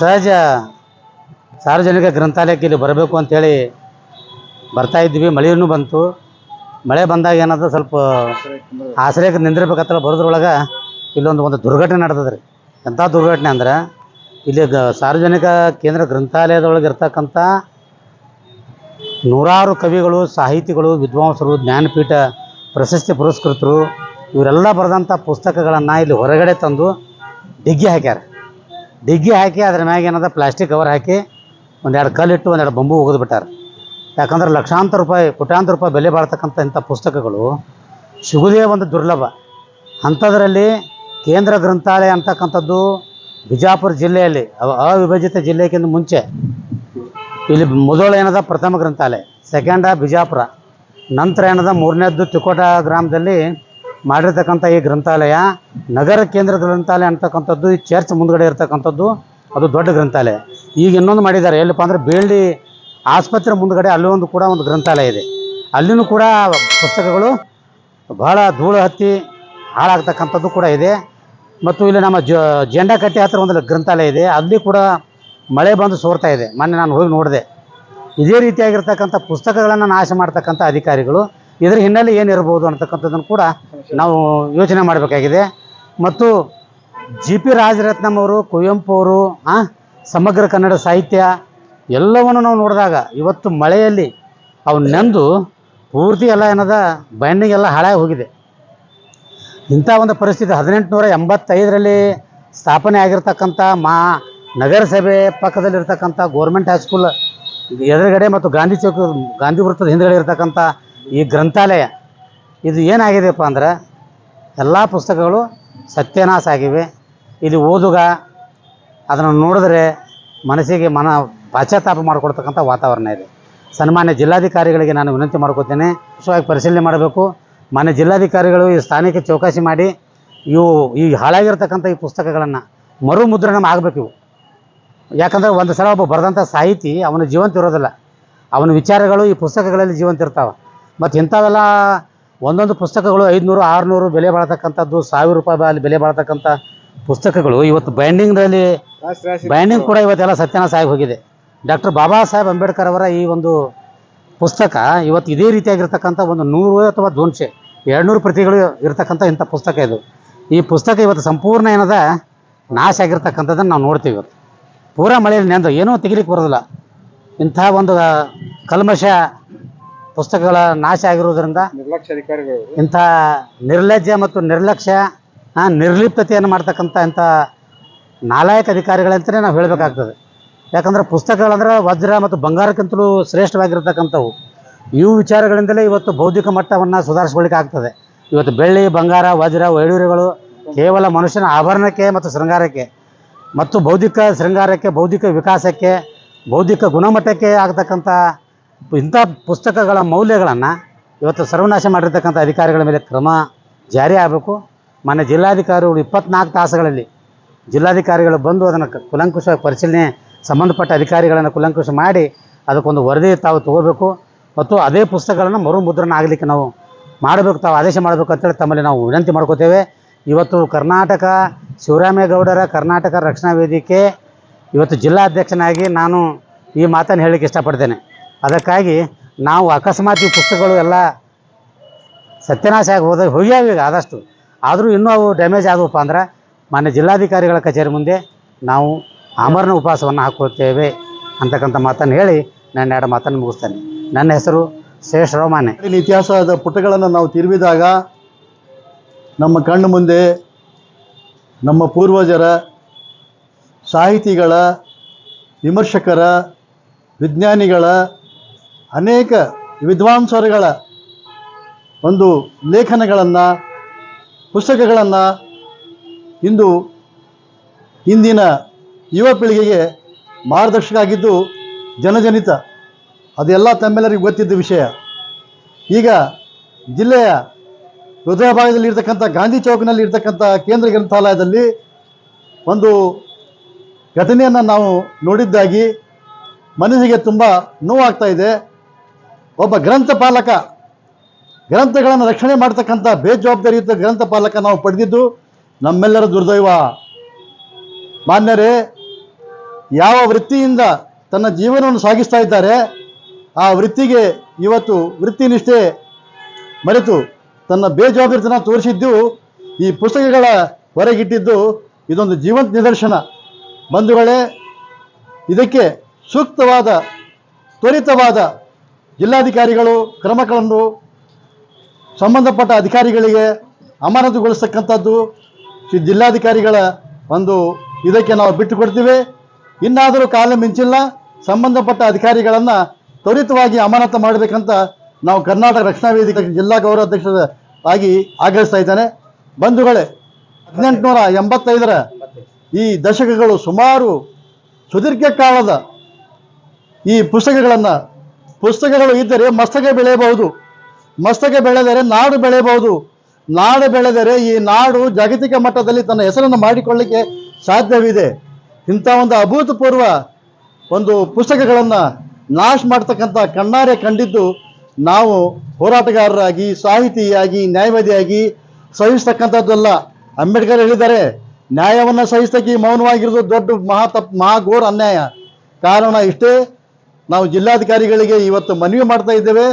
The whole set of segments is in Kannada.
ಸಹಜ. ಸಾರ್ವಜನಿಕ ಗ್ರಂಥಾಲಯಕ್ಕೆ ಇಲ್ಲಿ ಬರಬೇಕು ಅಂತೇಳಿ ಬರ್ತಾ ಇದ್ವಿ ಮಳೆಯೂ ಬಂತು. ಮಳೆ ಬಂದಾಗ ಏನದ ಸ್ವಲ್ಪ ಆಶ್ರಯಕ್ಕೆ ನಿಂದಿರ್ಬೇಕತ್ತಲ್ಲ ಬರೋದ್ರೊಳಗೆ ಇಲ್ಲೊಂದು ಒಂದು ದುರ್ಘಟನೆ ನಡೆದದ ರೀ ಎಂಥ ದುರ್ಘಟನೆ ಅಂದ್ರೆ ಇಲ್ಲಿ ಗ, ಸಾರ್ವಜನಿಕ ಕೇಂದ್ರ ಗ್ರಂಥಾಲಯದೊಳಗೆ ಇರ್ತಕ್ಕಂಥ ನೂರಾರು ಕವಿಗಳು, ಸಾಹಿತಿಗಳು, ವಿದ್ವಾಂಸರು, ಜ್ಞಾನಪೀಠ, ಪ್ರಶಸ್ತಿ ಪುರಸ್ಕೃತರು, ಇವರೆಲ್ಲ ಬರೆದಂಥ ಪುಸ್ತಕಗಳನ್ನು ಇಲ್ಲಿ ಹೊರಗಡೆ ತಂದು ಡಿಗ್ಗಿ ಹಾಕ್ಯಾರ. ಡಿಗ್ಗಿ ಹಾಕಿ ಅದ್ರ ಮ್ಯಾಗ ಏನದ ಪ್ಲಾಸ್ಟಿಕ್ ಕವರ್ ಹಾಕಿ ಒಂದೆರಡು ಕಲ್ಲಿಟ್ಟು ಒಂದೆರಡು ಬಂಬು ಒಗೆದು ಬಿಟ್ಟಾರ. ಯಾಕಂದ್ರೆ ಲಕ್ಷಾಂತರ ರೂಪಾಯಿ, ಕೋಟ್ಯಾಂತರ ರೂಪಾಯಿ ಬೆಲೆ ಬಾಳ್ತಕ್ಕಂಥ ಇಂಥ ಪುಸ್ತಕಗಳು ಸಿಗುವುದೇ ಒಂದು ದುರ್ಲಭ. ಅಂಥದ್ರಲ್ಲಿ ಕೇಂದ್ರ ಗ್ರಂಥಾಲಯ ಅಂತಕ್ಕಂಥದ್ದು ಬಿಜಾಪುರ ಜಿಲ್ಲೆಯಲ್ಲಿ, ಅವ- ಅವಿಭಜಿತ ಜಿಲ್ಲೆಗಿಂತ ಮುಂಚೆ ಇಲ್ಲಿ ಮೊದಲು ಏನದ ಪ್ರಥಮ ಗ್ರಂಥಾಲಯ, ಸೆಕೆಂಡ ಬಿಜಾಪುರ, ನಂತರ ಏನದ ಮೂರನೇದ್ದು ತಿಕೋಟ ಗ್ರಾಮದಲ್ಲಿ ಮಾಡಿರ್ತಕ್ಕಂಥ ಈ ಗ್ರಂಥಾಲಯ ನಗರ ಕೇಂದ್ರ ಗ್ರಂಥಾಲಯ ಅಂತಕ್ಕಂಥದ್ದು, ಈ ಚರ್ಚ್ ಮುಂದ್ಗಡೆ ಇರ್ತಕ್ಕಂಥದ್ದು, ಅದು ದೊಡ್ಡ ಗ್ರಂಥಾಲಯ. ಈಗ ಇನ್ನೊಂದು ಮಾಡಿದ್ದಾರೆ, ಎಲ್ಲಪ್ಪ ಅಂದ್ರೆ ಬೇಳ್ಳಿ ಆಸ್ಪತ್ರೆ ಮುಂದ್ಗಡೆ ಅಲ್ಲಿ ಒಂದು ಕೂಡ ಒಂದು ಗ್ರಂಥಾಲಯ ಇದೆ. ಅಲ್ಲಿನೂ ಕೂಡ ಪುಸ್ತಕಗಳು ಬಹಳ ಧೂಳು ಹತ್ತಿ ಹಾಳಾಗ್ತಕ್ಕಂಥದ್ದು ಕೂಡ ಇದೆ. ಮತ್ತು ಇಲ್ಲಿ ನಮ್ಮ ಜ, ಜೆಂಡಾಕಟ್ಟೆ ಹತ್ರ ಒಂದು ಗ್ರಂಥಾಲಯ ಇದೆ, ಅಲ್ಲಿ ಕೂಡ ಮಳೆ ಬಂದು ಸೋರ್ತಾ ಇದೆ. ಮೊನ್ನೆ ನಾನು ಹೋಗಿ ನೋಡಿದೆ. ಇದೇ ರೀತಿಯಾಗಿರ್ತಕ್ಕಂಥ ಪುಸ್ತಕಗಳನ್ನು ನಾಶ ಮಾಡ್ತಕ್ಕಂಥ ಅಧಿಕಾರಿಗಳು ಇದರ ಹಿನ್ನೆಲೆ ಏನಿರ್ಬೋದು ಅನ್ನತಕ್ಕಂಥದ್ದನ್ನು ಕೂಡ ನಾವು ಯೋಚನೆ ಮಾಡಬೇಕಾಗಿದೆ. ಮತ್ತು ಜಿ ಪಿ ರಾಜರತ್ನಂ ಅವರು, ಕುವೆಂಪು ಅವರು ಸಮಗ್ರ ಕನ್ನಡ ಸಾಹಿತ್ಯ ಎಲ್ಲವನ್ನು ನಾವು ನೋಡಿದಾಗ ಇವತ್ತು ಮಳೆಯಲ್ಲಿ ಅವು ನೆಂದು ಪೂರ್ತಿ ಎಲ್ಲ ಏನದ ಬೈಂಡಿಂಗ್ ಹಾಳಾಗಿ ಹೋಗಿದೆ. ಇಂಥ ಒಂದು ಪರಿಸ್ಥಿತಿ ಹದಿನೆಂಟುನೂರ ಎಂಬತ್ತೈದರಲ್ಲಿ ಸ್ಥಾಪನೆ ಆಗಿರ್ತಕ್ಕಂಥ ಮಾ, ನಗರಸಭೆ ಪಕ್ಕದಲ್ಲಿರ್ತಕ್ಕಂಥ ಗೋರ್ಮೆಂಟ್ ಹೈಸ್ಕೂಲ್ ಎದುರುಗಡೆ ಮತ್ತು ಗಾಂಧಿ ಚೌಕ, ಗಾಂಧಿ ವೃತ್ತದ ಹಿಂದುಗಡೆ ಇರ್ತಕ್ಕಂಥ ಈ ಗ್ರಂಥಾಲಯ, ಇದು ಏನಾಗಿದೆಯಪ್ಪ ಅಂದ್ರೆ ಎಲ್ಲ ಪುಸ್ತಕಗಳು ಸತ್ಯನಾಶ ಆಗಿವೆ. ಇಲ್ಲಿ ಓದುಗ ಅದನ್ನು ನೋಡಿದ್ರೆ ಮನಸ್ಸಿಗೆ ಮನ ಪಾಶ್ಚಾತ್ತಾಪ ಮಾಡಿಕೊಡ್ತಕ್ಕಂಥ ವಾತಾವರಣ ಇದೆ. ಸನ್ಮಾನ್ಯ ಜಿಲ್ಲಾಧಿಕಾರಿಗಳಿಗೆ ನಾನು ವಿನಂತಿ ಮಾಡ್ಕೋತೇನೆ ವಿಶೇಷವಾಗಿ ಪರಿಶೀಲನೆ ಮಾಡಬೇಕು. ಮಾನ್ಯ ಜಿಲ್ಲಾಧಿಕಾರಿಗಳು ಈ ಸ್ಥಾನಕ್ಕೆ ಚೌಕಾಸಿ ಮಾಡಿ, ಇವು ಈ ಹಾಳಾಗಿರ್ತಕ್ಕಂಥ ಈ ಪುಸ್ತಕಗಳನ್ನು ಮರು ಮುದ್ರಣ ಆಗಬೇಕು ಇವು. ಯಾಕಂದ್ರೆ ಒಂದು ಸಲ ಒಬ್ಬ ಬರೆದಂಥ ಸಾಹಿತಿ, ಅವನು ಜೀವಂತ ಇರೋದಿಲ್ಲ. ಅವನ ವಿಚಾರಗಳು ಈ ಪುಸ್ತಕಗಳಲ್ಲಿ ಜೀವಂತ ಇರ್ತಾವೆ. ಮತ್ತು ಇಂಥವೆಲ್ಲ ಒಂದೊಂದು ಪುಸ್ತಕಗಳು ಐದುನೂರು ಆರುನೂರು ಬೆಲೆ ಬಾಳ್ತಕ್ಕಂಥದ್ದು ಸಾವಿರ ರೂಪಾಯಿ ಅಲ್ಲಿ ಬೆಲೆ ಬಾಳ್ತಕ್ಕಂಥ ಪುಸ್ತಕಗಳು. ಇವತ್ತು ಬೈಂಡಿಂಗ್ನಲ್ಲಿ ಬೈಂಡಿಂಗ್ ಕೂಡ ಇವತ್ತೆಲ್ಲ ಸತ್ಯನಾಶ ಆಗಿ ಹೋಗಿದೆ. ಡಾಕ್ಟರ್ ಬಾಬಾ ಸಾಹೇಬ್ ಅಂಬೇಡ್ಕರ್ ಅವರ ಈ ಒಂದು ಪುಸ್ತಕ ಇವತ್ತು ಇದೇ ರೀತಿಯಾಗಿರ್ತಕ್ಕಂಥ ಒಂದು ನೂರು ಅಥವಾ ದೋನ್ಶೆ ಎರಡುನೂರು ಪ್ರತಿಗಳು ಇರತಕ್ಕಂಥ ಇಂಥ ಪುಸ್ತಕ ಇದು. ಈ ಪುಸ್ತಕ ಇವತ್ತು ಸಂಪೂರ್ಣ ಏನದ? ನಾಶ ಆಗಿರ್ತಕ್ಕಂಥದ್ದನ್ನು ನಾವು ನೋಡ್ತೀವಿ ಇವತ್ತು. ಪೂರಾ ಮಳೆಯಲ್ಲಿ ನೆಂದು ಏನೂ ತೆಗಿಲಿಕ್ಕೆ ಬರೋದಿಲ್ಲ. ಇಂಥ ಒಂದು ಕಲ್ಮಶ ಪುಸ್ತಕಗಳ ನಾಶ ಆಗಿರುವುದರಿಂದ ನಿರ್ಲಕ್ಷ್ಯ ಅಧಿಕಾರಿಗಳು. ಇಂಥ ನಿರ್ಲಜ್ಜ ಮತ್ತು ನಿರ್ಲಕ್ಷ್ಯ ನಿರ್ಲಿಪ್ತತೆಯನ್ನು ಮಾಡ್ತಕ್ಕಂಥ ಇಂಥ ನಾಲಾಯಕ ಅಧಿಕಾರಿಗಳಂತಲೇ ನಾವು ಹೇಳಬೇಕಾಗ್ತದೆ. ಯಾಕಂದ್ರೆ ಪುಸ್ತಕಗಳಂದ್ರೆ ವಜ್ರ ಮತ್ತು ಬಂಗಾರಕ್ಕಿಂತಲೂ ಶ್ರೇಷ್ಠವಾಗಿರ್ತಕ್ಕಂಥವು. ಇವು ವಿಚಾರಗಳಿಂದಲೇ ಇವತ್ತು ಬೌದ್ಧಿಕ ಮಟ್ಟವನ್ನು ಸುಧಾರಿಸ್ಕೊಳ್ಳಿಕ್ಕೆ ಆಗ್ತದೆ. ಇವತ್ತು ಬೆಳ್ಳಿ ಬಂಗಾರ ವಜ್ರ ವೈಡೂರ್ಯಗಳು ಕೇವಲ ಮನುಷ್ಯನ ಆಭರಣಕ್ಕೆ ಮತ್ತು ಶೃಂಗಾರಕ್ಕೆ ಮತ್ತು ಬೌದ್ಧಿಕ ಶೃಂಗಾರಕ್ಕೆ ಬೌದ್ಧಿಕ ವಿಕಾಸಕ್ಕೆ ಬೌದ್ಧಿಕ ಗುಣಮಟ್ಟಕ್ಕೆ ಆಗ್ತಕ್ಕಂಥ ಇಂಥ ಪುಸ್ತಕಗಳ ಮೌಲ್ಯಗಳನ್ನು ಇವತ್ತು ಸರ್ವನಾಶ ಮಾಡಿರ್ತಕ್ಕಂಥ ಅಧಿಕಾರಿಗಳ ಮೇಲೆ ಕ್ರಮ ಜಾರಿ ಆಗಬೇಕು. ಮಾನ್ಯ ಜಿಲ್ಲಾಧಿಕಾರಿಗಳು ಇಪ್ಪತ್ನಾಲ್ಕು ತಾಸುಗಳಲ್ಲಿ ಜಿಲ್ಲಾಧಿಕಾರಿಗಳು ಬಂದು ಅದನ್ನು ಕುಲಂಕುಷ ಪರಿಶೀಲನೆ ಸಂಬಂಧಪಟ್ಟ ಅಧಿಕಾರಿಗಳನ್ನು ಕುಲಂಕುಷ ಮಾಡಿ ಅದಕ್ಕೊಂದು ವರದಿ ತಾವು ತಗೋಬೇಕು. ಮತ್ತು ಅದೇ ಪುಸ್ತಕಗಳನ್ನು ಮರು ಮುದ್ರಣ ಆಗಲಿಕ್ಕೆ ನಾವು ಮಾಡಬೇಕು, ತಾವು ಆದೇಶ ಮಾಡಬೇಕು ಅಂತೇಳಿ ತಮ್ಮಲ್ಲಿ ನಾವು ವಿನಂತಿ ಮಾಡ್ಕೋತೇವೆ. ಇವತ್ತು ಕರ್ನಾಟಕ ಶಿವರಾಮೇಗೌಡರ ಕರ್ನಾಟಕ ರಕ್ಷಣಾ ವೇದಿಕೆ ಇವತ್ತು ಜಿಲ್ಲಾಧ್ಯಕ್ಷನಾಗಿ ನಾನು ಈ ಮಾತನ್ನು ಹೇಳಲಿಕ್ಕೆ ಇಷ್ಟಪಡ್ತೇನೆ. ಅದಕ್ಕಾಗಿ ನಾವು ಅಕಸ್ಮಾತ್ ಈ ಪುಸ್ತಕಗಳು ಎಲ್ಲ ಸತ್ಯನಾಶ ಆಗಿ ಹೋದ ಹೋಗ್ಯಾವ ಈಗ ಆದಷ್ಟು. ಆದರೂ ಇನ್ನೂ ಅವು ಡ್ಯಾಮೇಜ್ ಆದವಪ್ಪ ಅಂದ್ರೆ ಮಾನ್ಯ ಜಿಲ್ಲಾಧಿಕಾರಿಗಳ ಕಚೇರಿ ಮುಂದೆ ನಾವು ಆಮರಣ ಉಪವಾಸವನ್ನು ಹಾಕ್ಕೊಳ್ತೇವೆ ಅಂತಕ್ಕಂಥ ಮಾತನ್ನು ಹೇಳಿ ನನ್ನ ಎರಡು ಮಾತನ್ನು ಮುಗಿಸ್ತೇನೆ. ನನ್ನ ಹೆಸರು ರೋಮಾನೆ ಇಲ್ಲಿ ಇತಿಹಾಸದ ಪುಟಗಳನ್ನು ನಾವು ತಿರುವಿದಾಗ ನಮ್ಮ ಕಣ್ಣು ಮುಂದೆ ನಮ್ಮ ಪೂರ್ವಜರ, ಸಾಹಿತಿಗಳ, ವಿಮರ್ಶಕರ, ವಿಜ್ಞಾನಿಗಳ ಅನೇಕ ವಿದ್ವಾಂಸರುಗಳ ಒಂದು ಲೇಖನಗಳನ್ನು, ಪುಸ್ತಕಗಳನ್ನು ಇಂದು ಇಂದಿನ ಯುವ ಪೀಳಿಗೆಗೆ ಮಾರ್ಗದರ್ಶಕ ಆಗಿದ್ದು ಜನಜನಿತ, ಅದೆಲ್ಲ ತಮ್ಮೆಲ್ಲರಿಗೂ ಗೊತ್ತಿದ್ದ ವಿಷಯ. ಈಗ ಜಿಲ್ಲೆಯ ಹೃದಯ ಭಾಗದಲ್ಲಿ ಇರ್ತಕ್ಕಂಥ ಗಾಂಧಿ ಚೌಕ್ನಲ್ಲಿ ಇರ್ತಕ್ಕಂಥ ಕೇಂದ್ರ ಗ್ರಂಥಾಲಯದಲ್ಲಿ ಒಂದು ಘಟನೆಯನ್ನು ನಾವು ನೋಡಿದ್ದಾಗಿ ಮನಸ್ಸಿಗೆ ತುಂಬ ನೋವಾಗ್ತಾ ಇದೆ. ಒಬ್ಬ ಗ್ರಂಥಪಾಲಕ ಗ್ರಂಥಗಳನ್ನು ರಕ್ಷಣೆ ಮಾಡ್ತಕ್ಕಂಥ ಬೇಜವಾಬ್ದಾರಿಯುತ ಗ್ರಂಥಪಾಲಕ ನಾವು ಪಡೆದಿದ್ದು ನಮ್ಮೆಲ್ಲರ ದುರ್ದೈವ. ಮಾನ್ಯರೇ, ಯಾವ ವೃತ್ತಿಯಿಂದ ತನ್ನ ಜೀವನವನ್ನು ಸಾಗಿಸ್ತಾ ಇದ್ದಾರೆ, ಆ ವೃತ್ತಿಗೆ ಇವತ್ತು ವೃತ್ತಿನಿಷ್ಠೆ ಮರೆತು ತನ್ನ ಬೇಜವಾಬ್ದಾರಿತನ ತೋರಿಸಿದ್ದು, ಈ ಪುಸ್ತಕಗಳ ಹೊರಗಿಟ್ಟಿದ್ದು ಇದೊಂದು ಜೀವಂತ ನಿದರ್ಶನ. ಬಂಧುಗಳೇ, ಇದಕ್ಕೆ ಸೂಕ್ತವಾದ, ತ್ವರಿತವಾದ ಜಿಲ್ಲಾಧಿಕಾರಿಗಳು ಕ್ರಮಗಳನ್ನು ಸಂಬಂಧಪಟ್ಟ ಅಧಿಕಾರಿಗಳಿಗೆ ಅಮಾನತುಗೊಳಿಸ್ತಕ್ಕಂಥದ್ದು ಜಿಲ್ಲಾಧಿಕಾರಿಗಳ ಒಂದು ಇದಕ್ಕೆ ನಾವು ಬಿಟ್ಟು ಕೊಡ್ತೀವಿ ಇನ್ನಾದರೂ ಕಾಲ ಮಿಂಚಿಲ್ಲ, ಸಂಬಂಧಪಟ್ಟ ಅಧಿಕಾರಿಗಳನ್ನು ತ್ವರಿತವಾಗಿ ಅಮಾನತು ಮಾಡಬೇಕಂತ ನಾವು ಕರ್ನಾಟಕ ರಕ್ಷಣಾ ವೇದಿಕೆ ಜಿಲ್ಲಾ ಗೌರವಾಧ್ಯಕ್ಷರ ಆಗಿ ಆಗ್ರಹಿಸ್ತಾ ಇದ್ದಾನೆ. ಬಂಧುಗಳೇ, ಹದಿನೆಂಟುನೂರ ಎಂಬತ್ತೈದರ ಈ ದಶಕಗಳು ಸುಮಾರು ಸುದೀರ್ಘ ಕಾಲದ ಈ ಪುಸ್ತಕಗಳನ್ನು ಪುಸ್ತಕಗಳು ಇದ್ದರೆ ಮಸ್ತಕ ಬೆಳೆಯಬಹುದು. ಮಸ್ತಕ ಬೆಳೆದರೆ ನಾಡು ಬೆಳೆಯಬಹುದು. ನಾಡು ಬೆಳೆದರೆ ಈ ನಾಡು ಜಾಗತಿಕ ಮಟ್ಟದಲ್ಲಿ ತನ್ನ ಹೆಸರನ್ನು ಮಾಡಿಕೊಳ್ಳಿಕ್ಕೆ ಸಾಧ್ಯವಿದೆ. ಇಂಥ ಒಂದು ಅಭೂತಪೂರ್ವ ಒಂದು ಪುಸ್ತಕಗಳನ್ನು ನಾಶ ಮಾಡ್ತಕ್ಕಂಥ ಕಣ್ಣಾರೆ ಕಂಡಿದ್ದು ನಾವು ಹೋರಾಟಗಾರರಾಗಿ, ಸಾಹಿತಿಯಾಗಿ, ನ್ಯಾಯವಾದಿಯಾಗಿ ಸಹಿಸ್ತಕ್ಕಂಥದ್ದಲ್ಲ. ಅಂಬೇಡ್ಕರ್ ಹೇಳಿದ್ದಾರೆ, ನ್ಯಾಯವನ್ನು ಸಹಿಸ್ತಕ್ಕೆ ಮೌನವಾಗಿರೋದು ದೊಡ್ಡ ಮಹಾ ತಪ್ ಮಹಾಘೋರ ಅನ್ಯಾಯ. ಕಾರಣ ಇಷ್ಟೇ ನಾವು ಜಿಲ್ಲಾಧಿಕಾರಿಗಳಿಗೆ ಇವತ್ತು ಮನವಿ ಮಾಡ್ತಾ ಇದ್ದೇವೆ.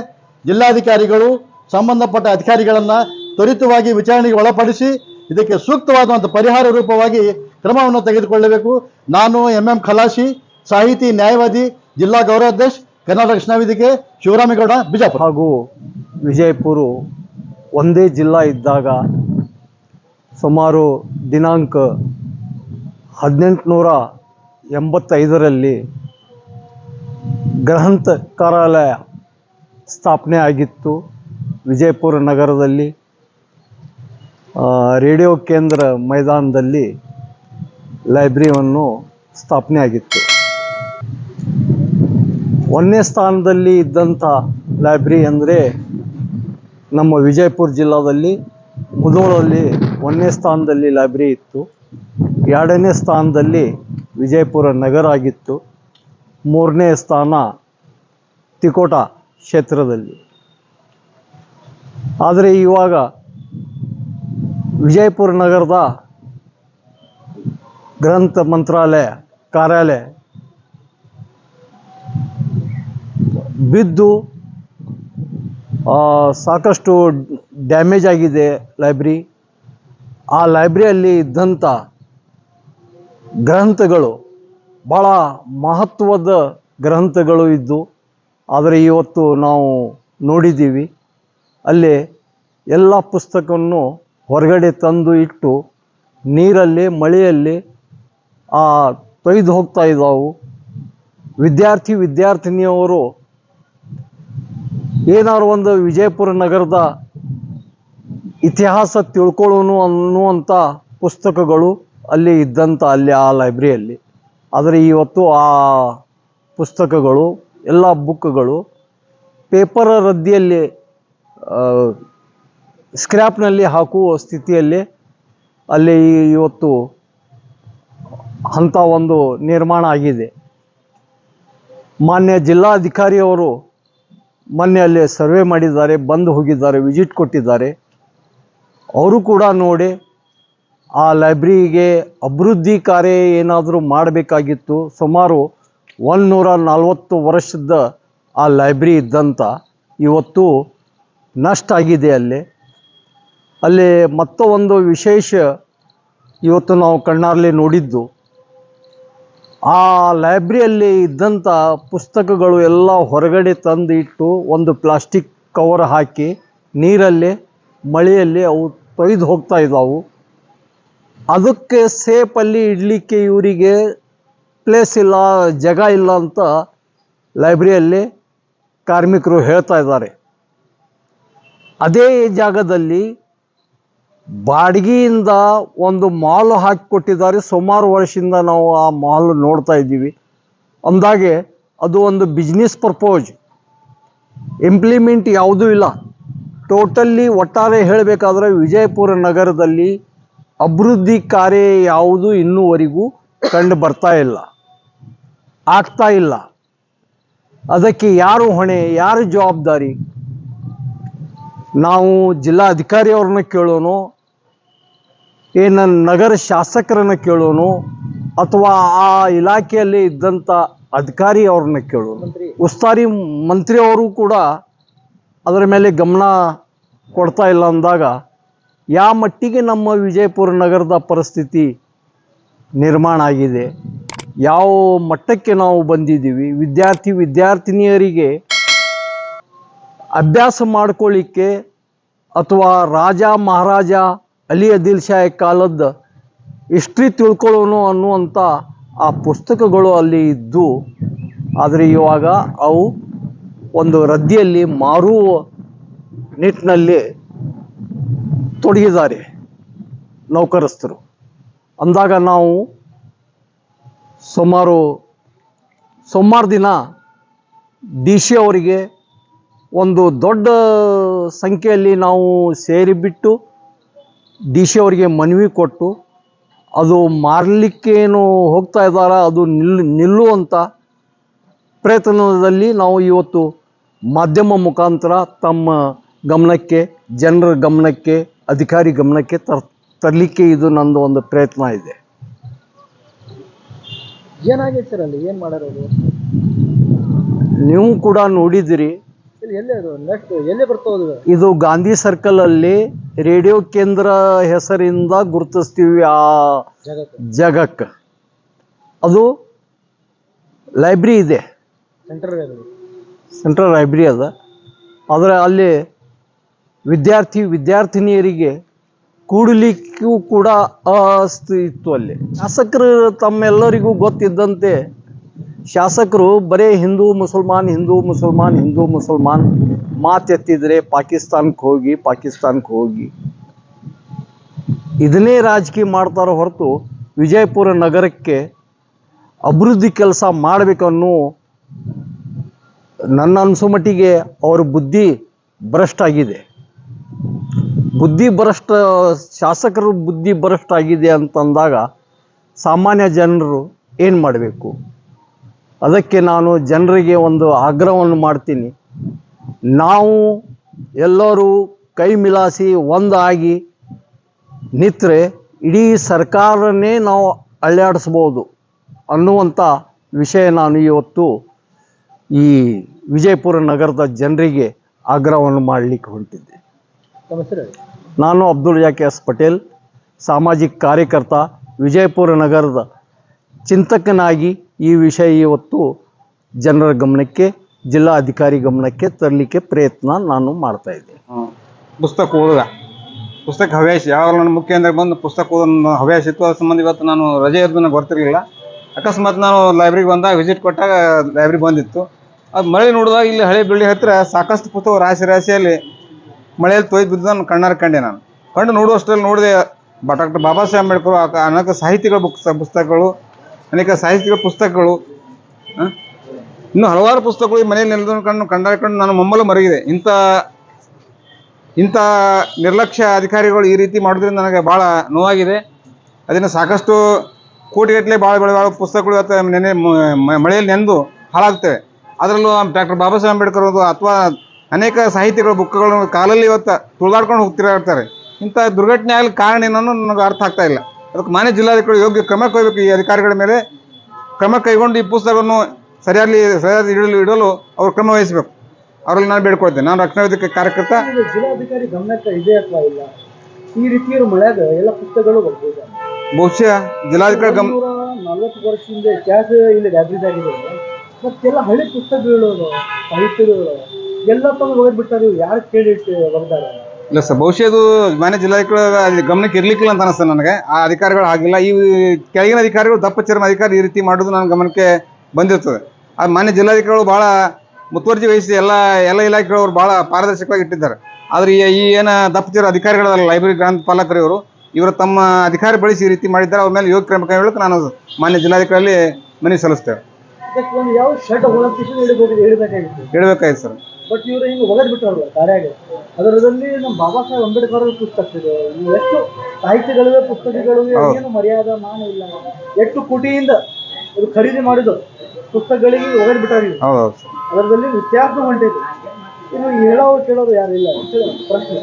ಜಿಲ್ಲಾಧಿಕಾರಿಗಳು ಸಂಬಂಧಪಟ್ಟ ಅಧಿಕಾರಿಗಳನ್ನು ತ್ವರಿತವಾಗಿ ವಿಚಾರಣೆಗೆ ಒಳಪಡಿಸಿ ಇದಕ್ಕೆ ಸೂಕ್ತವಾದಂಥ ಪರಿಹಾರ ರೂಪವಾಗಿ ಕ್ರಮವನ್ನು ತೆಗೆದುಕೊಳ್ಳಬೇಕು. ನಾನು ಎಂ ಎಂ ಖಲಾಸಿ ಸಾಹಿತಿ, ನ್ಯಾಯವಾದಿ, ಜಿಲ್ಲಾ ಗೌರವಾಧ್ಯಕ್ಷ ಕರ್ನಾಟಕ ರಕ್ಷಣಾ ವೇದಿಕೆ, ಶಿವರಾಮೇಗೌಡ, ಬಿಜಾಪುರ. ಹಾಗೂ ವಿಜಯಪುರ ಒಂದೇ ಜಿಲ್ಲಾ ಇದ್ದಾಗ ಸುಮಾರು ದಿನಾಂಕ ಹದಿನೆಂಟುನೂರ ಎಂಬತ್ತೈದರಲ್ಲಿ ಗ್ರಂಥಕಾರಾಲಯ ಸ್ಥಾಪನೆ ಆಗಿತ್ತು. ವಿಜಯಪುರ ನಗರದಲ್ಲಿ ರೇಡಿಯೋ ಕೇಂದ್ರ ಮೈದಾನದಲ್ಲಿ ಲೈಬ್ರರಿಯನ್ನು ಸ್ಥಾಪನೆ ಆಗಿತ್ತು. ಒಂದನೇ ಸ್ಥಾನದಲ್ಲಿ ಇದ್ದಂಥ ಲೈಬ್ರರಿ ಅಂದರೆ ನಮ್ಮ ವಿಜಯಪುರ ಜಿಲ್ಲಾದಲ್ಲಿ ಮುಧೋಳಲ್ಲಿ ಒಂದನೇ ಸ್ಥಾನದಲ್ಲಿ ಲೈಬ್ರರಿ ಇತ್ತು. ಎರಡನೇ ಸ್ಥಾನದಲ್ಲಿ ವಿಜಯಪುರ ನಗರ ಆಗಿತ್ತು. ಮೂರನೇ ಸ್ಥಾನ ತಿಕೋಟ ಕ್ಷೇತ್ರದಲ್ಲಿ. ಆದರೆ ಇವಾಗ ವಿಜಯಪುರ ನಗರದ ಗ್ರಂಥ ಮಂತ್ರಾಲಯ ಕಾರ್ಯಾಲಯ ಬಿದ್ದು ಸಾಕಷ್ಟು ಡ್ಯಾಮೇಜ್ ಆಗಿದೆ ಲೈಬ್ರರಿ. ಆ ಲೈಬ್ರರಿಯಲ್ಲಿ ಇದ್ದಂಥ ಗ್ರಂಥಗಳು ಭಾಳ ಮಹತ್ವದ ಗ್ರಂಥಗಳು ಇದ್ದು, ಆದರೆ ಇವತ್ತು ನಾವು ನೋಡಿದ್ದೀವಿ. ಅಲ್ಲಿ ಎಲ್ಲ ಪುಸ್ತಕವನ್ನು ಹೊರಗಡೆ ತಂದು ಇಟ್ಟು, ನೀರಲ್ಲಿ, ಮಳೆಯಲ್ಲಿ, ಆ ತೊಯ್ದು ಹೋಗ್ತಾ ಇದ್ದಾವು. ವಿದ್ಯಾರ್ಥಿ ವಿದ್ಯಾರ್ಥಿನಿಯವರು ಏನಾದ್ರು ಒಂದು ವಿಜಯಪುರ ನಗರದ ಇತಿಹಾಸ ತಿಳ್ಕೊಳ್ಳೋನು ಅನ್ನುವಂಥ ಪುಸ್ತಕಗಳು ಅಲ್ಲಿ ಇದ್ದಂಥ, ಅಲ್ಲಿ ಆ ಲೈಬ್ರರಿಯಲ್ಲಿ. ಆದರೆ ಇವತ್ತು ಆ ಪುಸ್ತಕಗಳು, ಎಲ್ಲ ಬುಕ್ಗಳು ಪೇಪರ್ ರದ್ದಿಯಲ್ಲಿ ಸ್ಕ್ರ್ಯಾಪ್ನಲ್ಲಿ ಹಾಕುವ ಸ್ಥಿತಿಯಲ್ಲಿ ಅಲ್ಲಿ ಇವತ್ತು ಅಂಥ ಒಂದು ನಿರ್ಮಾಣ ಆಗಿದೆ. ಮಾನ್ಯ ಜಿಲ್ಲಾಧಿಕಾರಿಯವರು ಮೊನ್ನೆ ಅಲ್ಲಿ ಸರ್ವೆ ಮಾಡಿದ್ದಾರೆ, ಬಂದು ಹೋಗಿದ್ದಾರೆ, ವಿಸಿಟ್ ಕೊಟ್ಟಿದ್ದಾರೆ. ಅವರು ಕೂಡ ನೋಡಿ ಆ ಲೈಬ್ರರಿಗೆ ಅಭಿವೃದ್ಧಿ ಕಾರ್ಯ ಏನಾದರೂ ಮಾಡಬೇಕಾಗಿತ್ತು, ಸುಮಾರು ಒಂದುನೂರ ನಲ್ವತ್ತು ವರ್ಷದ ಆ ಲೈಬ್ರರಿ ಇದ್ದಂಥ ಇವತ್ತು ನಷ್ಟ ಆಗಿದೆ ಅಲ್ಲಿ. ಅಲ್ಲಿ ಮತ್ತೊಂದು ವಿಶೇಷ ಇವತ್ತು ನಾವು ಕಣ್ಣಾರ್ಲಿ ನೋಡಿದ್ದು. ಆ ಲೈಬ್ರರಿಯಲ್ಲಿ ಇದ್ದಂಥ ಪುಸ್ತಕಗಳು ಎಲ್ಲ ಹೊರಗಡೆ ತಂದು ಇಟ್ಟು ಒಂದು ಪ್ಲಾಸ್ಟಿಕ್ ಕವರ್ ಹಾಕಿ ನೀರಲ್ಲಿ, ಮಳೆಯಲ್ಲಿ ಅವು ತೊಯ್ದು ಹೋಗ್ತಾ ಇದ್ದಾವು. ಅದಕ್ಕೆ ಸೇಫಲ್ಲಿ ಇಡಲಿಕ್ಕೆ ಇವರಿಗೆ ಪ್ಲೇಸ್ ಇಲ್ಲ, ಜಾಗ ಇಲ್ಲ ಅಂತ ಲೈಬ್ರರಿಯಲ್ಲಿ ಕಾರ್ಮಿಕರು ಹೇಳ್ತಾ ಇದ್ದಾರೆ. ಅದೇ ಜಾಗದಲ್ಲಿ ಬಾಡಿಗೆಯಿಂದ ಒಂದು ಮಾಲ್ ಹಾಕಿ ಕೊಟ್ಟಿದ್ದಾರೆ ಸುಮಾರು ವರ್ಷದಿಂದ ನಾವು ಆ ಮಾಲ್ ನೋಡ್ತಾ ಇದ್ದೀವಿ. ಅಂದಾಗೆ ಅದು ಒಂದು ಬಿಸ್ನೆಸ್ ಪರ್ಪೋಸ್ ಇಂಪ್ಲಿಮೆಂಟ್ ಯಾವುದೂ ಇಲ್ಲ. ಟೋಟಲ್ಲಿ ಒಟ್ಟಾರೆ ಹೇಳಬೇಕಾದ್ರೆ ವಿಜಯಪುರ ನಗರದಲ್ಲಿ ಅಭಿವೃದ್ಧಿ ಕಾರ್ಯ ಯಾವುದು ಇನ್ನೂವರೆಗೂ ಕಂಡು ಬರ್ತಾ ಇಲ್ಲ, ಆಗ್ತಾ ಇಲ್ಲ. ಅದಕ್ಕೆ ಯಾರು ಹೊಣೆ, ಯಾರು ಜವಾಬ್ದಾರಿ? ನಾವು ಜಿಲ್ಲಾಧಿಕಾರಿಯವ್ರನ್ನ ಕೇಳೋನು ಏನ ನಗರ ಶಾಸಕರನ್ನ ಕೇಳೋನು, ಅಥವಾ ಆ ಇಲಾಖೆಯಲ್ಲಿ ಇದ್ದಂಥ ಅಧಿಕಾರಿ ಅವ್ರನ್ನ ಕೇಳೋನು? ಉಸ್ತುವಾರಿ ಮಂತ್ರಿಯವರು ಕೂಡ ಅದರ ಮೇಲೆ ಗಮನ ಕೊಡ್ತಾ ಇಲ್ಲ ಅಂದಾಗ ಯಾವ ಮಟ್ಟಿಗೆ ನಮ್ಮ ವಿಜಯಪುರ ನಗರದ ಪರಿಸ್ಥಿತಿ ನಿರ್ಮಾಣ ಆಗಿದೆ? ಯಾವ ಮಟ್ಟಕ್ಕೆ ನಾವು ಬಂದಿದ್ದೀವಿ? ವಿದ್ಯಾರ್ಥಿ ವಿದ್ಯಾರ್ಥಿನಿಯರಿಗೆ ಅಭ್ಯಾಸ ಮಾಡ್ಕೊಳ್ಳಿಕ್ಕೆ ಅಥವಾ ರಾಜ ಮಹಾರಾಜ ಅಲಿ ಅದಿಲ್ ಶಾಹಿ ಕಾಲದ ಹಿಸ್ಟ್ರಿ ತಿಳ್ಕೊಳ್ಳೋನು ಅನ್ನುವಂಥ ಆ ಪುಸ್ತಕಗಳು ಅಲ್ಲಿ ಇದ್ದು, ಆದರೆ ಇವಾಗ ಅವು ಒಂದು ರದ್ದಿಯಲ್ಲಿ ಮಾರುವ ನಿಟ್ಟಿನಲ್ಲಿ ತೊಡಗಿದ್ದಾರೆ ನೌಕರಸ್ಥರು. ಅಂದಾಗ ನಾವು ಸುಮಾರು ಸೋಮವಾರ ದಿನ ಡಿ ಸಿ ಅವರಿಗೆ ಒಂದು ದೊಡ್ಡ ಸಂಖ್ಯೆಯಲ್ಲಿ ನಾವು ಸೇರಿಬಿಟ್ಟು ಡಿ ಸಿ ಅವರಿಗೆ ಮನವಿ ಕೊಟ್ಟು ಅದು ಮಾರಲಿಕ್ಕೇನು ಹೋಗ್ತಾ ಇದ್ದಾರ, ಅದು ನಿಲ್ಲು ನಿಲ್ಲುವಂಥ ಪ್ರಯತ್ನದಲ್ಲಿ ನಾವು ಇವತ್ತು ಮಾಧ್ಯಮ ಮುಖಾಂತರ ತಮ್ಮ ಗಮನಕ್ಕೆ, ಜನರ ಗಮನಕ್ಕೆ ಅಧಿಕಾರಿ ಗಮನಕ್ಕೆ ತರ್ ತರಲಿಕ್ಕೆ ಇದು ನಂದು ಒಂದು ಪ್ರಯತ್ನ ಇದೆ. ಏನಾಗಿದೆ ಸರ್ ಅಲ್ಲಿ? ಏನು ಮಾಡಿರೋದು ನೀವು ಕೂಡ ನೋಡಿದಿರಿ. ಎಲ್ಲಿ ಅದು? ನೆಕ್ಸ್ಟ್ ಎಲ್ಲಿ ಇದು ಗಾಂಧಿ ಸರ್ಕಲ್ ಅಲ್ಲಿ ರೇಡಿಯೋ ಕೇಂದ್ರ ಹೆಸರಿಂದ ಗುರುತಿಸ್ತೀವಿ ಆ ಜಗಕ್ ಅದು ಲೈಬ್ರರಿ ಇದೆ. ಸೆಂಟರ್ ಸೆಂಟ್ರಲ್ ಲೈಬ್ರರಿ ಅದ. ಆದರೆ ಅಲ್ಲಿ ವಿದ್ಯಾರ್ಥಿ, ವಿದ್ಯಾರ್ಥಿನಿಯರಿಗೆ ಕೂಡಲಿಕ್ಕೂ ಕೂಡ ಅಸ್ತಿ ಇತ್ತು ಅಲ್ಲಿ. ಶಾಸಕರು ತಮ್ಮೆಲ್ಲರಿಗೂ ಗೊತ್ತಿದ್ದಂತೆ ಶಾಸಕರು ಬರೇ ಹಿಂದೂ, ಮುಸಲ್ಮಾನ್ ಹಿಂದೂ ಮುಸಲ್ಮಾನ್ ಹಿಂದೂ, ಮುಸಲ್ಮಾನ್ ಮಾತೆತ್ತಿದ್ರೆ ಪಾಕಿಸ್ತಾನಕ್ಕೆ ಹೋಗಿ ಪಾಕಿಸ್ತಾನಕ್ಕೆ ಹೋಗಿ. ಇದನ್ನೇ ರಾಜಕೀಯ ಮಾಡ್ತಾರೋ ಹೊರತು ವಿಜಯಪುರ ನಗರಕ್ಕೆ ಅಭಿವೃದ್ಧಿ ಕೆಲಸ ಮಾಡಬೇಕನ್ನೋ ನನ್ನ ಅನಿಸೋ ಮಟ್ಟಿಗೆ ಅವ್ರ ಬುದ್ಧಿ ಭ್ರಷ್ಟ ಆಗಿದೆ ಬುದ್ಧಿ ಭ್ರಷ್ಟ, ಶಾಸಕರು ಬುದ್ಧಿ ಭ್ರಷ್ಟ ಆಗಿದೆ ಅಂತಂದಾಗ ಸಾಮಾನ್ಯ ಜನರು ಏನು ಮಾಡಬೇಕು? ಅದಕ್ಕೆ ನಾನು ಜನರಿಗೆ ಒಂದು ಆಗ್ರಹವನ್ನು ಮಾಡ್ತೀನಿ. ನಾವು ಎಲ್ಲರೂ ಕೈ ಮಿಲಾಸಿ ಒಂದಾಗಿ ನಿಂತರೆ ಇಡೀ ಸರ್ಕಾರನೇ ನಾವು ಅಳ್ಳಾಡಿಸ್ಬೋದು ಅನ್ನುವಂಥ ವಿಷಯ ನಾನು ಇವತ್ತು ಈ ವಿಜಯಪುರ ನಗರದ ಜನರಿಗೆ ಆಗ್ರಹವನ್ನು ಮಾಡಲಿಕ್ಕೆ ಹೊಂಟಿದ್ದೆ. ತಮ್ಮ ಹೆಸರು ಹೇಳಿ. ನಾನು ಅಬ್ದುಲ್ ಜಾಕಿ ಎಸ್ ಪಟೇಲ್ ಸಾಮಾಜಿಕ ಕಾರ್ಯಕರ್ತ ವಿಜಯಪುರ ನಗರದ ಚಿಂತಕನಾಗಿ ಈ ವಿಷಯ ಇವತ್ತು ಜನರ ಗಮನಕ್ಕೆ ಜಿಲ್ಲಾ ಅಧಿಕಾರಿ ಗಮನಕ್ಕೆ ತರಲಿಕ್ಕೆ ಪ್ರಯತ್ನ ನಾನು ಮಾಡ್ತಾ ಇದ್ದೆ ಹ್ಮ್. ಪುಸ್ತಕ ಓದಿದ ಪುಸ್ತಕ ಹವ್ಯಾಸ ಯಾವಾಗ ನನ್ನ ಮುಖ್ಯ ಬಂದು ಪುಸ್ತಕ ಓದೋ ಹವ್ಯಾಸ ಇತ್ತು ಅದ್ರ ಸಂಬಂಧ ಇವತ್ತು ನಾನು ರಜೆ ಇರೋದು ನನಗೆ ಗೊತ್ತಿರಲಿಲ್ಲ ಅಕಸ್ಮಾತ್ ನಾನು ಲೈಬ್ರರಿಗೆ ಬಂದಾಗ ವಿಸಿಟ್ ಕೊಟ್ಟಾಗ ಲೈಬ್ರರಿ ಬಂದಿತ್ತು ಅದು ಮಳೆ ನೋಡಿದಾಗ ಇಲ್ಲಿ ಹಳೆ ಬಿಲ್ಡಿಂಗ್ ಹತ್ತಿರ ಸಾಕಷ್ಟು ಪುಸ್ತಕ ರಾಶಿ ರಾಶಿಯಲ್ಲಿ ಮಳೆಯಲ್ಲಿ ತೊಯ್ದು ಬಿದ್ದು ನಾನು ಕಣ್ಣಾರ ಕಂಡೆ ನಾನು. ಕಂಡು ನೋಡುವಷ್ಟರಲ್ಲಿ ನೋಡಿದೆ ಡಾಕ್ಟರ್ ಬಾಬಾ ಸಾಹೇಬ್ ಅಂಬೇಡ್ಕರ್ ಅನೇಕ ಸಾಹಿತಿಗಳ ಬುಕ್ಸ್ ಪುಸ್ತಕಗಳು, ಅನೇಕ ಸಾಹಿತ್ಯಗಳ ಪುಸ್ತಕಗಳು ಇನ್ನು ಹಲವಾರು ಪುಸ್ತಕಗಳು ಈ ಮನೆಯಲ್ಲಿ ನೆಲೆದನ್ನು ಕಂಡು ಕಂಡಾರ ಕಂಡು ನಾನು ಮೊಮ್ಮಲು ಮರಗಿದೆ. ಇಂಥ ಇಂಥ ನಿರ್ಲಕ್ಷ್ಯ ಅಧಿಕಾರಿಗಳು ಈ ರೀತಿ ಮಾಡೋದ್ರಿಂದ ನನಗೆ ಭಾಳ ನೋವಾಗಿದೆ. ಅದನ್ನು ಸಾಕಷ್ಟು ಕೋಟಿಗಟ್ಟಲೆ ಭಾಳ ಬೆಳೆಯುವ ಪುಸ್ತಕಗಳು ಇವತ್ತು ನೆನೆ ಮಳೆಯಲ್ಲಿ ನೆಂದು ಹಾಳಾಗ್ತವೆ. ಅದರಲ್ಲೂ ಡಾಕ್ಟರ್ ಬಾಬಾ ಸಾಹೇಬ್ ಅಂಬೇಡ್ಕರ್ ಅಥವಾ ಅನೇಕ ಸಾಹಿತ್ಯಗಳ ಬುಕ್ಗಳು ಕಾಲಲ್ಲಿ ಇವತ್ತು ತುಳಿದಾಡ್ಕೊಂಡು ಹೋಗ್ತಿರ್ತಾರೆ ಇಂಥ ದುರ್ಘಟನೆ ಆಗಲಿ ಕಾರಣ ಏನನ್ನೋ ನನಗೆ ಅರ್ಥ ಆಗ್ತಾ ಇಲ್ಲ. ಅದಕ್ಕೆ ಮಾನ್ಯ ಜಿಲ್ಲಾಧಿಕಾರಿ ಯೋಗ್ಯ ಕ್ರಮ ಕೈಬೇಕು ಈ ಅಧಿಕಾರಿಗಳ ಮೇಲೆ ಕ್ರಮ ಕೈಗೊಂಡು ಈ ಪುಸ್ತಕವನ್ನು ಸರಿಯಾಗಿ ಸರಿಯಾದ ಇಡಲು ಇಡಲು ಅವರು ಕ್ರಮ ವಹಿಸಬೇಕು. ಅವರಲ್ಲಿ ನಾನು ಬೇಡ್ಕೊಳ್ತೇನೆ. ನಾನು ರಕ್ಷಣಾ ವೇದಿಕೆ ಕಾರ್ಯಕರ್ತ. ಜಿಲ್ಲಾಧಿಕಾರಿ ಗಮನಕ್ಕೆ ಇದೆ ಅಥವಾ ಇಲ್ಲ? ಈ ರೀತಿಯ ಮಳೆಯಾಗ ಎಲ್ಲ ಪುಸ್ತಕಗಳು ಬಹುಶಃ ಜಿಲ್ಲಾಧಿಕಾರಿ ಗಮನ ನಲವತ್ತು ವರ್ಷದಿಂದ ಇತಿಹಾಸ ಇಲ್ಲಿ ಗ್ಯಾದ್ರಿದಾಗಿದೆ ಮತ್ತೆಲ್ಲ ಹಳೆ ಪುಸ್ತಕಗಳು ಸಾಹಿತ್ಯಗಳು ಎಲ್ಲ ತಂದು ಹೋಗ್ಬಿಟ್ಟಾರೆ ಯಾರು ಕೇಳಿಟ್ಟು ಬರ್ತಾರೆ ಇಲ್ಲ ಸರ್ ಬಹುಶಃ ಇದು ಮಾನ್ಯ ಜಿಲ್ಲಾಧಿಕಾರಿ ಅಲ್ಲಿ ಗಮನಕ್ಕೆ ಇರ್ಲಿಕ್ಕಿಲ್ಲ ಅಂತ ಅನಿಸ್ತದೆ ನನಗೆ. ಆ ಅಧಿಕಾರಿಗಳು ಆಗಿಲ್ಲ. ಈ ಕೆಳಗಿನ ಅಧಿಕಾರಿಗಳು ದಪ್ಪ ಚರ್ಮ ಅಧಿಕಾರಿ ಈ ರೀತಿ ಮಾಡೋದು ನನ್ನ ಗಮನಕ್ಕೆ ಬಂದಿರ್ತದೆ. ಆ ಮಾನ್ಯ ಜಿಲ್ಲಾಧಿಕಾರಿಗಳು ಭಾಳ ಮುತುವರ್ಜಿ ವಹಿಸಿ ಎಲ್ಲ ಎಲ್ಲ ಇಲಾಖೆಗಳವರು ಭಾಳ ಪಾರದರ್ಶಕವಾಗಿ ಇಟ್ಟಿದ್ದಾರೆ. ಆದರೆ ಈ ಏನು ದಪ್ಪ ಚರ್ಮ ಅಧಿಕಾರಿಗಳಲ್ಲ ಲೈಬ್ರರಿ ಗ್ರಂಥ ಪಾಲಕರು ಇವರು ಇವರು ತಮ್ಮ ಅಧಿಕಾರಿ ಬಳಸಿ ಈ ರೀತಿ ಮಾಡಿದ್ದಾರೆ. ಅವ್ರ ಮೇಲೆ ಯೋಗ ಕ್ರಮ ಕೈಗೊಳ್ಳಕ್ಕೆ ನಾನು ಮಾನ್ಯ ಜಿಲ್ಲಾಧಿಕಾರಿಯಲ್ಲಿ ಮನವಿ ಸಲ್ಲಿಸ್ತೇವೆ ಹೇಳಬೇಕಾಯ್ತು ಸರ್. ಬಟ್ ಇವರು ಹಿಂಗೆ ಒಗದ್ ಬಿಟ್ಟವ್ರಲ್ಲ ಕಾರ್ಯಾಗೆ ಅದರದಲ್ಲಿ ನಮ್ಮ ಬಾಬಾ ಸಾಹೇಬ್ ಅಂಬೇಡ್ಕರ್ ಅವ್ರ ಪುಸ್ತಕ ಇದೆ. ಎಷ್ಟು ಸಾಹಿತ್ಯಗಳಿವೆ ಪುಸ್ತಕಗಳು ಏನು ಮರ್ಯಾದೆ ಮಾನ ಇಲ್ಲ. ಎಷ್ಟು ಕೋಟಿಯಿಂದ ಇದು ಖರೀದಿ ಮಾಡಿದ್ರು ಪುಸ್ತಕಗಳಿಗೆ ಒಗದ್ ಬಿಟ್ಟಾರ ಅದರದಲ್ಲಿ ವ್ಯತ್ಯಾಸ ಹೊಂಟಿದ್ರು ಇನ್ನು ಹೇಳೋರು ಕೇಳೋರು ಯಾರಿಲ್ಲ ಪ್ರಶ್ನೆ.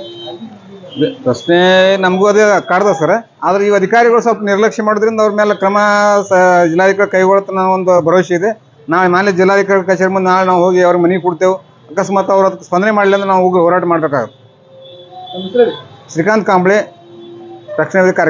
ಪ್ರಶ್ನೆ ನಮಗೂ ಅದೇ ಕಾಡ್ದ ಸರ್. ಆದ್ರೆ ಈ ಅಧಿಕಾರಿಗಳು ಸ್ವಲ್ಪ ನಿರ್ಲಕ್ಷ್ಯ ಮಾಡೋದ್ರಿಂದ ಅವ್ರ ಮೇಲೆ ಕ್ರಮ ಜಿಲ್ಲಾಧಿಕಾರಿ ಕೈಗೊಳ್ಳುತ್ತ ಒಂದು ಭರವಸೆ ಇದೆ. ನಾಳೆ ನಾಳೆ ಜಿಲ್ಲಾಧಿಕಾರಿ ಕಚೇರಿ ಮುಂದೆ ನಾಳೆ ನಾವು ಹೋಗಿ ಅವ್ರ ಮನೆ ಕೊಡ್ತೇವೆ. ಅಕಸ್ಮಾತ್ ಅವ್ರು ಅದಕ್ಕೆ ಸ್ಪಂದನೆ ಮಾಡಲಿಲ್ಲ ಅಂದ್ರೆ ನಾವು ಹೋಗಿ ಹೋರಾಟ ಮಾಡಬೇಕಾಗುತ್ತೆ. ಶ್ರೀಕಾಂತ್ ಕಾಂಬ್ಳೆ ರಕ್ಷಣಾ ಕಾರ್ಯಕ್ರಮ